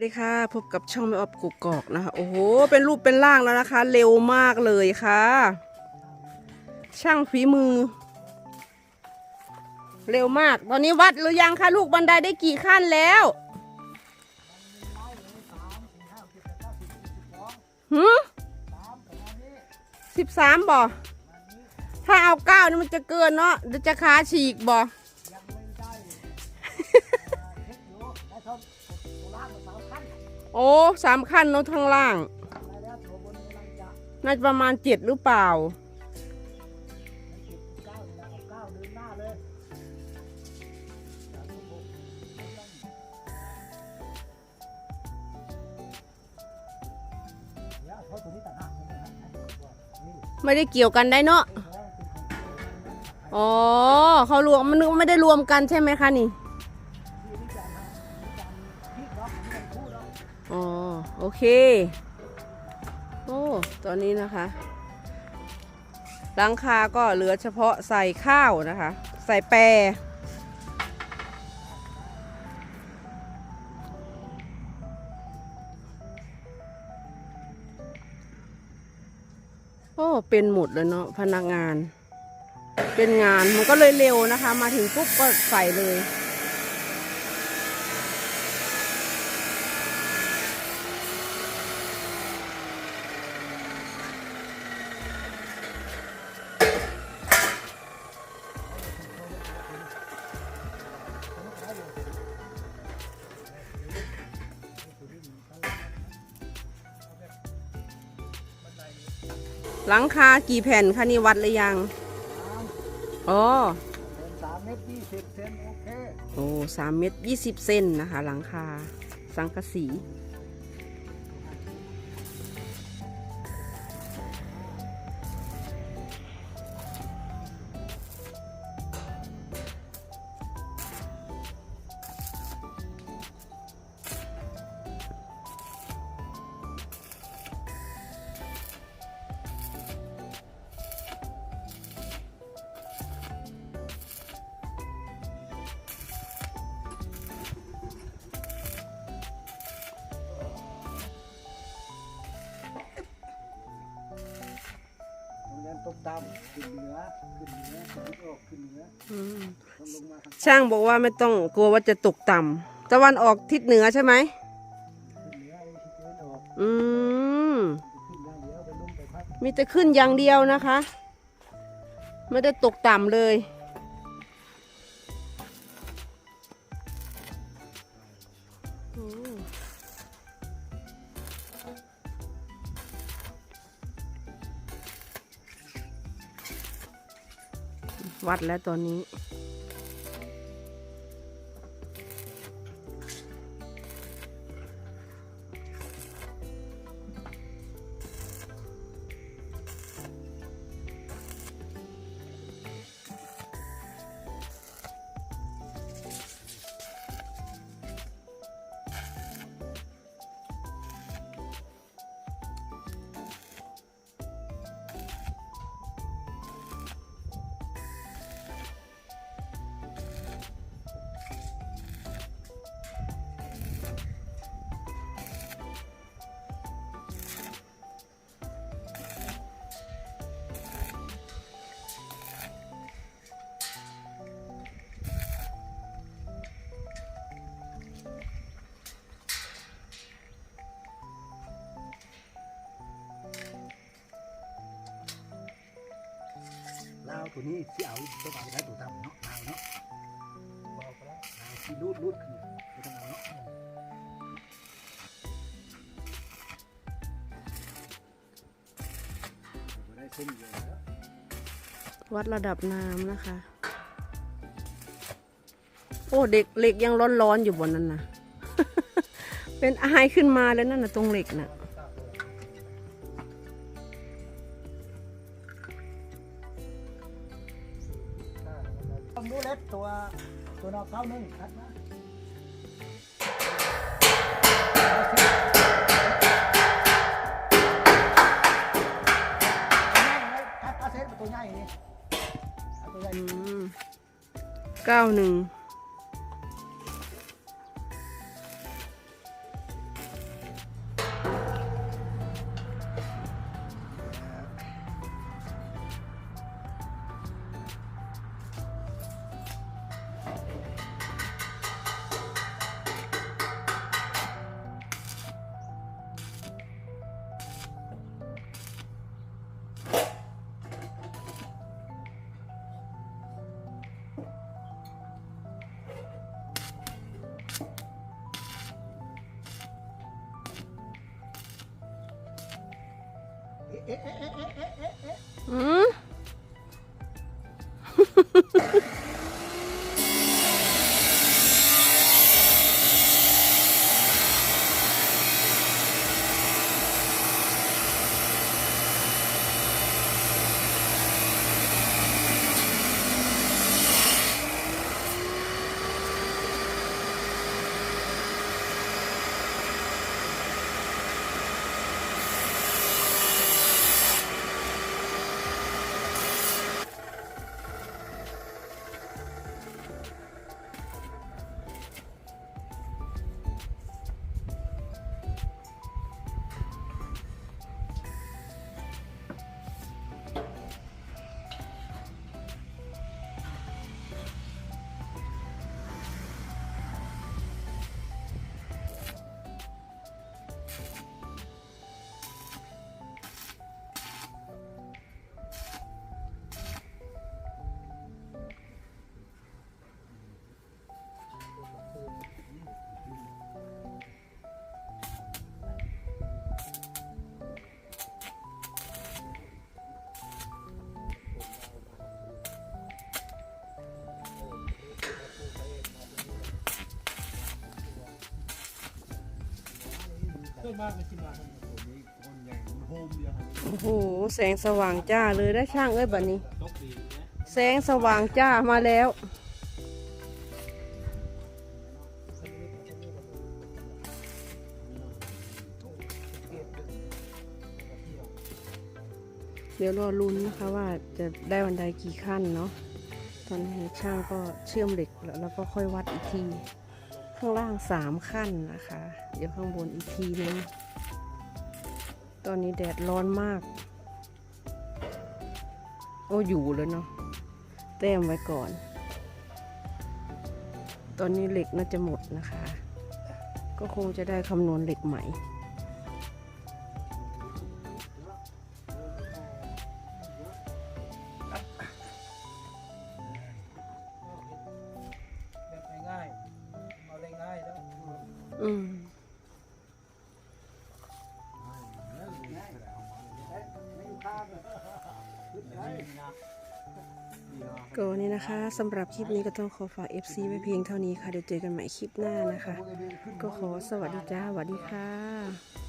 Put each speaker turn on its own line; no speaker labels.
สวัสดีค่ะ พบกับช่องไม่ออบกุกกอกนะคะ โอ้โห เป็นรูปเป็นร่างแล้วนะคะ เร็วมากเลยค่ะ ช่างฝีมือ เร็วมาก ตอนนี้วัดหรือยังคะลูกบันไดได้กี่ขั้นแล้วหืมสิบสามบ่ถ้าเอาเก้านี่มันจะเกินเนาะเดี๋ยวจะขาฉีกบ่ อ้สามขั้นเนาะทางล่าง น่าจะประมาณเจ็ดหรือเปล่า ไม่ได้เกี่ยวกันได้เนาะ อ๋อ เขารวมมันนึกว่าไม่ได้รวมกันใช่ไหมคะนี่ โอเค โอ้ ตอนนี้นะคะ หลังคาก็เหลือเฉพาะใส่ข้าวนะคะ ใส่แปรโอ้ เป็นหมดเลยเนาะพนักงาน เป็นงานมันก็เลยเร็วนะคะ มาถึงปุ๊บก็ใส่เลย หลังคากี่แผ่นคะนี่วัดหรือยัง อ๋อ
เป็นสามเมตรยี่สิบเซนโอเค
โอ้สามเมตรยี่สิบเซนนะคะ หลังคา สังกะสี
ตกต่ำขึ้นเหนือขึ้นเหนือขึ้นออกขึ้นเหนือ
อืม
ต้องลงมาทาง
ช่างบอกว่าไม่ต้องกลัวว่าจะตกต่ำตะวันออกทิศเหนือใช่ไหม
ขึ้นเหนือไอ้ที่เดินออก
อืม
ขึ้นอย่างเดียวไปลงไปพัก
มีแต่ขึ้นอย่างเดียวนะคะ ไม่ได้ตกต่ำเลย วัดแล้วตอนนี้
ตัวนี้ที่เอาตัวเอาไปใช้ตัวทำเนาะลาเนาะบอกไปแล้วลาวที่รูดรูดขึ้นไม่ต้องเอาเนาะได้เส้นเดียวแล้ว
วัดระดับน้ำนะคะ โอ้เด็กเหล็กยังร้อนๆอยู่บนนั้นนะ เป็นอายขึ้นมาแล้วนั่นนะตรงเหล็กนะ่ะ
ตัวตัวนอกเข้าหนึ่งคัดนะคัดอาเซนตัวใหญ่นี่ตัวใหญ่
เก้าหนึ่ง
เส่วนมากมันสิมาทางนี้คนใหญ่มันโฮมเดียวครับ
โอ้โหแสงสว่างจ้าเลยได้ช่างเอ้ยบัดนี้
ตกดีนะ
แสงสว่างจ้ามาแล้ว เดี๋ยวรอลุ้นนะคะว่าจะได้วันใดกี่ขั้นเนาะ ตอนนี้ช่างก็เชื่อมเหล็กแล้วแล้วก็ค่อยวัดอีกที ข้างล่างสามขั้นนะคะ เดี๋ยวข้างบนอีกทีนึง ตอนนี้แดดร้อนมาก โอ้อยู่เลยเนาะเต้มไว้ก่อน ตอนนี้เหล็กน่าจะหมดนะคะ ก็คงจะได้คำนวณเหล็กใหม่ อืมก็นี่นะคะสำหรับคลิปนี้ก็ต้องขอฝาก FC ไว้เพียงเท่านี้ค่ะ เดี๋ยวเจอกันใหม่คลิปหน้านะคะ ก็ขอสวัสดีจ้าสวัสดีค่ะ